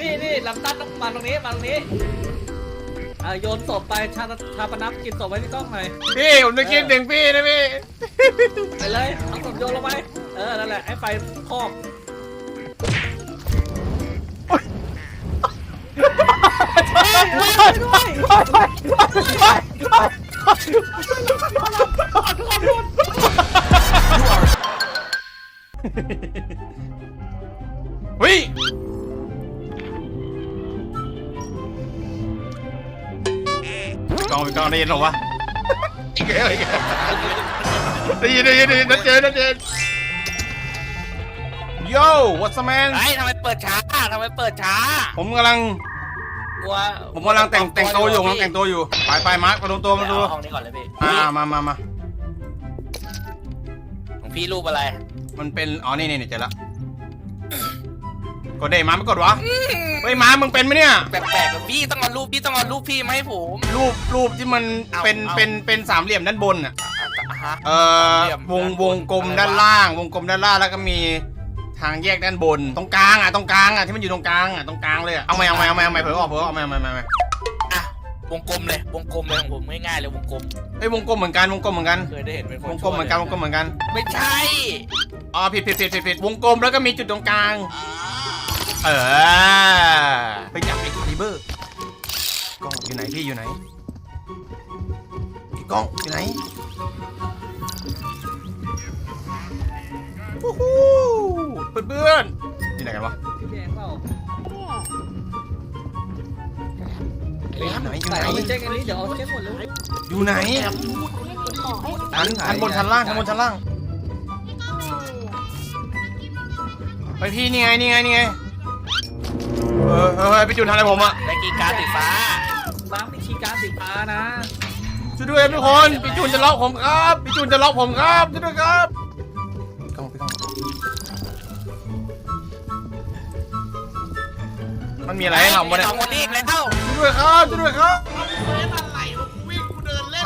นี่นี่ลำตัดต้องมาตรงนี้มาตรงนี้อ่าโยนศพไปชาชาปนักกินศพไว้ที่กล้องหน่อยพี่ผมจะคิดถึงพี่นะพี่ ไปเลยเอาศพโยนลงไปเออนั่นแหละให้ไฟครอบด้วยเฮ้ย องกองได้ยินหรอวะอีกแล้วอีกแล้วได้ยินได้ยินได้ยินนัดเจนนัดเจนโย่ what's up man ไอ้ทำไมเปิดช้าทำไมเปิดช้าผมกำลังกลัวผมกำลังแต่งแต่งตัวอยู่กำลังแต่งตัวอยู่ไปไปมาร์คมาดูตัวมาดูเอาห้องนี้ก่อนเลยพี่อ่ามามามาของพี่รูปอะไร มันเป็นอ๋อนี่นี่นี่เจอละ กดได้มาไม่กดวะเฮ้ยมามึงเป็นไหมเนี่ย แปลกๆกับพี่ต้องเอารูปพี่ต้องเอารูปพี่มาให้ผม รูปรูปที่มันเอาเป็นเอา เป็นเป็นสามเหลี่ยมด้านบนอะอะฮะ เอ่อเหลี่ยมวงด้านบนวงกลมอะไรวะ ด้านล่าง วงกลมด้านล่างแล้วก็มีทางแยกด้านบน ตรงกลางอะตรงกลางอะที่มันอยู่ตรงกลางอะตรงกลางเลยอะเอาไหมเอาไหมเอาไหมเอาไหมเผลอออกเผลอออกเอาไหมเอาไหมเอาไหมอะวงกลมเลยวงกลมเลยของผมง่ายๆเลยวงกลมเอ้ยวงกลมเหมือนกันวงกลมเหมือนกันเคยได้เห็นเป็นคนวงกลมเหมือนกันวงกลมเหมือนกันไม่ใช่อ๋อผิดผิดผิดผิดผิดวงกลมแล้วก็มีจุดตรงกลาง เออไปจับไอ้คาลิเบอร์กล้องอยู่ไหนพี่อยู่ไหนไอ้กล้องอยู่ไหนวู้ฮู้เพื่อนเพื่อนๆอยู่ไหนกันวะพี่แดงเปล่าอยู่ไหนอยู่ใส่ไหนเอาไปเช็คอันนี้เดี๋ยวเอาเช็คหมดเลยอยู่ไหนชั้นชั้นบนชั้นล่างชั้นบนชั้นล่างไปพี่นี่ไงนี่ไงนี่ไง เออเออเฮ้ยพี่จุนทำอะไรผมอะได้กีการ์ดสีฟ้ามาร์คมีคีย์การ์ดสีฟ้านะ ช่วยด้วยทุกคนพี่จูนจะล็อกผมครับพี่จูนจะล็อกผมครับช่วยด้วยครับกล้องไปกล้องมันมีอะไรให้ทำวะเนี่ยสองคนนี้อีกแล้วช่วยด้วยครับช่วยด้วยครับ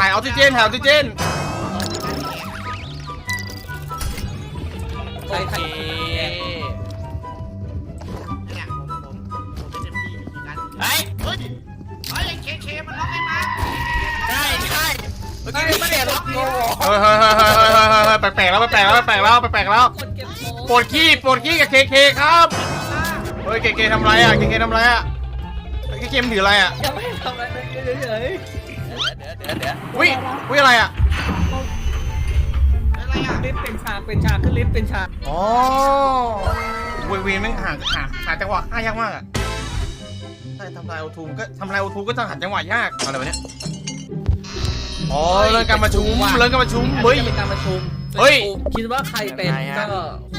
ถ่ายออกซิเจนถ่ายออกซิเจน ปลกๆแล้วแปลกๆแล้วแปลกๆแล้วแปลกๆแล้วกดเก็บโปวดขี้ปวดขี้กับเคเคครับเฮ้ยเคเคทำไรอะเคเคทำไรอะเคเคมันถืออะไรอะยังไม่ทำอะไรเลยเฉยเดี๋ยวเดี๋ยวเดี๋ยวอุ้ยอุ้ยอะไรอะอะไรอะๆลิฟต์เป็นฉากเป็นฉากขึ้นลิฟต์เป็นฉากอ๋อวีวีแม่งหาหาหาจังหวะหายากมากอะใช่ทำลายโอทูก็ทำลายโอทูก็ต้องหาจังหวะยากอะไรวะเนี่ยอ๋อเรื่องการประชุมเรื่องการประชุมเฮ้ย เป็นการประชุม เฮ้ย คิดว่าใครเป็นก็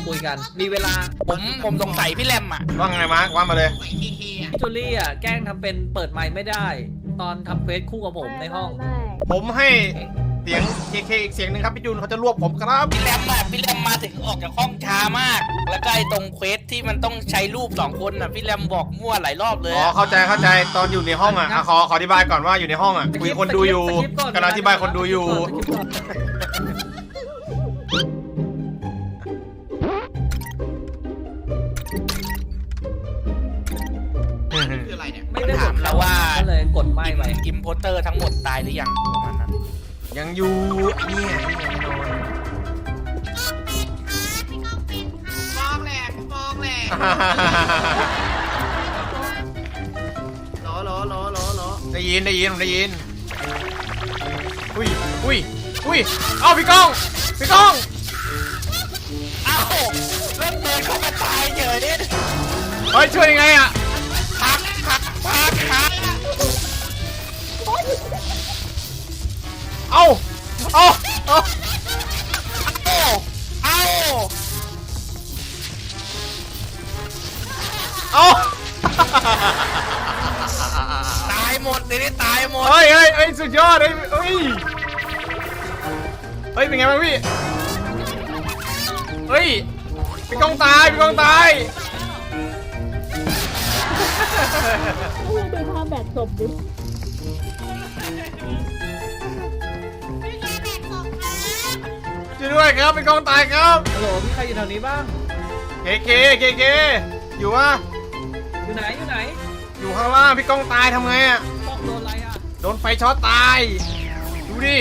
คุยกัน มีเวลาผมผมสงสัยพี่แรมอะว่าไงมาร์คว่ามาเลยใส่เคเคอะพี่จูลี่อะแกล้งทำเป็นเปิดไมค์ไม่ได้ ตอนทำเควสคู่กับผมในห้อง ผมให้เสียงเคเคอีกเสียงหนึ่งครับพี่จูนเขาจะรวบผมครับพี่แรมอะพี่แรมมาถึงออกจากห้องช้ามาก แล้วก็ไอ้ตรงเควสที่มันต้องใช้รูปสองคนอะพี่แรมบอกมั่วหลายรอบเลยอ๋ออะเข้าใจเข้าใจตอนอยู่ในห้องอะอะขอขออธิบายก่อนว่าอยู่ในห้องอะคุยคนดูอยู่กำลังอธิบายคนดูอยู่คืออะไร เนี่ไม่ได้กดแล้วว่าก็เลยกดไม่ไปอิมโพเตอร์ทั้งหมดตายหรือยังประมาณนั้นยังอยู่เนี่ยนี่ไงนอนมองแหละมองแหละโหลโหลโหลโหลโหลได้ยินได้ยินผมได้ยินอุ้ยอุ้ยอุ้ยเอ้าพี่ก้องพี่ก้องเอ้าเล่นเดินเข้ามาตายเฉยเฮ้ยช่วยยังไงอะ เอ้าเอ้าเอ้าเอ้าเอ้าเอ้าตายหมดเดี๋ยวนี้ตายหมด เฮ้ยเฮ้ยเฮ้ยสุดยอดเฮ้ยเฮ้ยเฮ้ยเป็นไงบ้างพี่เฮ้ยพี่ก้องตายพี่ก้องตายดูท่าแบกศพดิ ช่วยด้วยครับพี่ก้องตายครับฮัลโหลมีใครอยู่แถวนี้บ้าง เคเคเคเคอยู่วะอยู่อยู่ไหนอยู่ไหนอยู่ข้างล่างพี่ก้องตายทำไงอะต้องโดนอะไรอะโดนไฟช็อตตายดูดิ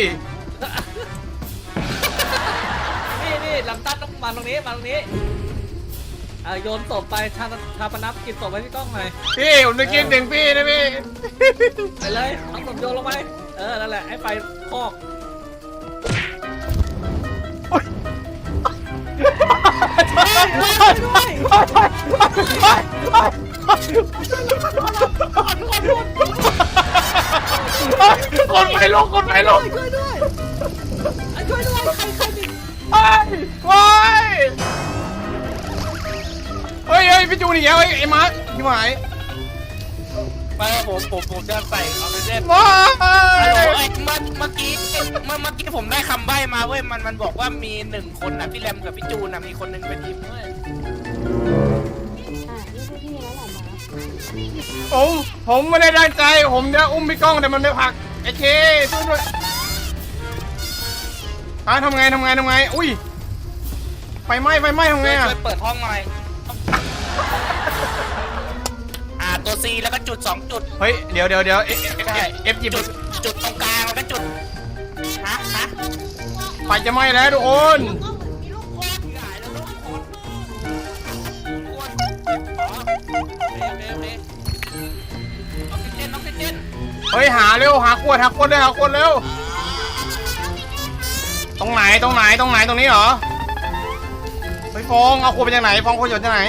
นี่นี่ลำตัดต้องมาตรงนี้มาตรงนี้เอ่อโยนศพไปชาชาปนับกินศพไว้ที่กล้องหน่อยพี่ผมจะกินถึงพี่นะพี่ไปเลยเอาศพโยนลงไปเออนั่นแหละให้ไฟคอก คนไปลงคนไปลงช่วยด้วยอะช่วยด้วยใครใครดิไปว้ายเฮ้ยเฮ้ยพี่จูนอีกแล้วเฮ้ยไอ้มาร์คพี่หมาย ไปผมผมผมจะใส่ออกซิเจนว้า กี้ผมได้คำใบ้มาเว้ยมันมันบอกว่ามีหนึ่งคนนะพี่แรมกับพี่จูนนะมีคนหนึ่งเป็นทีมเว้ยอะนี่คือพี่แล้วแหละหมาผมผมไม่ได้ตั้งใจ ผมจะอุ้มพี่ก้องแต่มันไม่ผลักไอ้เคช่วยด้วยอะทำไงทำไงทำไง อุ้ยไฟไหม้ไฟไหม้ทำไงช่วยอะช่วยเปิดห้องหน่อยอ่าตัว C แล้วก็จุดสองจุดเฮ้ยเดี๋ยวเดี๋ยวเดี๋ยวเอฟเอฟหยิบจุดจุดตรงกลางแล้วก็จุดฮะฮะ ไฟจะไหม้แล้วทุกคนหงายแล้วทุกคนคนอ๋อเร็วเร็วเร็วออกซิเจนออกซิเจนเฮ้ยหาเร็วหาขวดหาขวดเลยหาขวดเร็วตรงไหนตรงไหนตรงไหนตรงนี้เหรอเฮ้ยฟองเอาขวดไปจากไหนฟองขวดจากไหน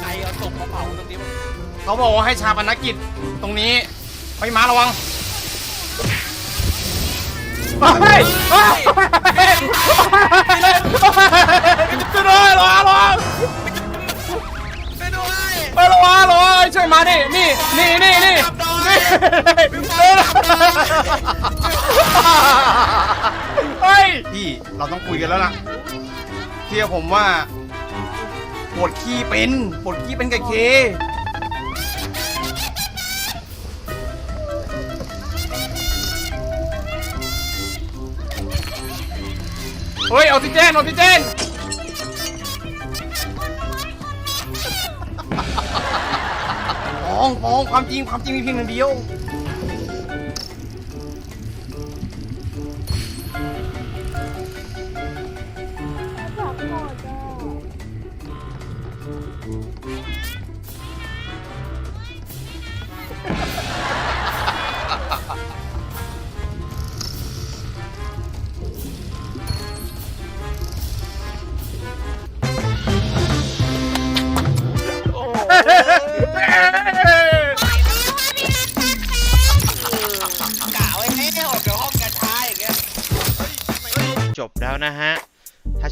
ใครเอาศพมาเผาตรงนี้มั้งเขาบอกว่าให้ชาปนกิจตรงนี้เฮ้ยมาระวัง เฮ้ยเฮ้ยช่วยด้วยระวังระวังไปด้วยเฮ้ยระวังระวังช่วยมาดินี่นี่นี่นี่นี่เฮ้ยพี่เราต้องคุยกันแล้วล่ะเชื่อผมว่าปวดขี้เป็นปวดขี้เป็นกับเค เฮ้ยออกซิเจนออกซิเจนฟองฟองความจริงความจริงมีเพียงหนึ่งเดียว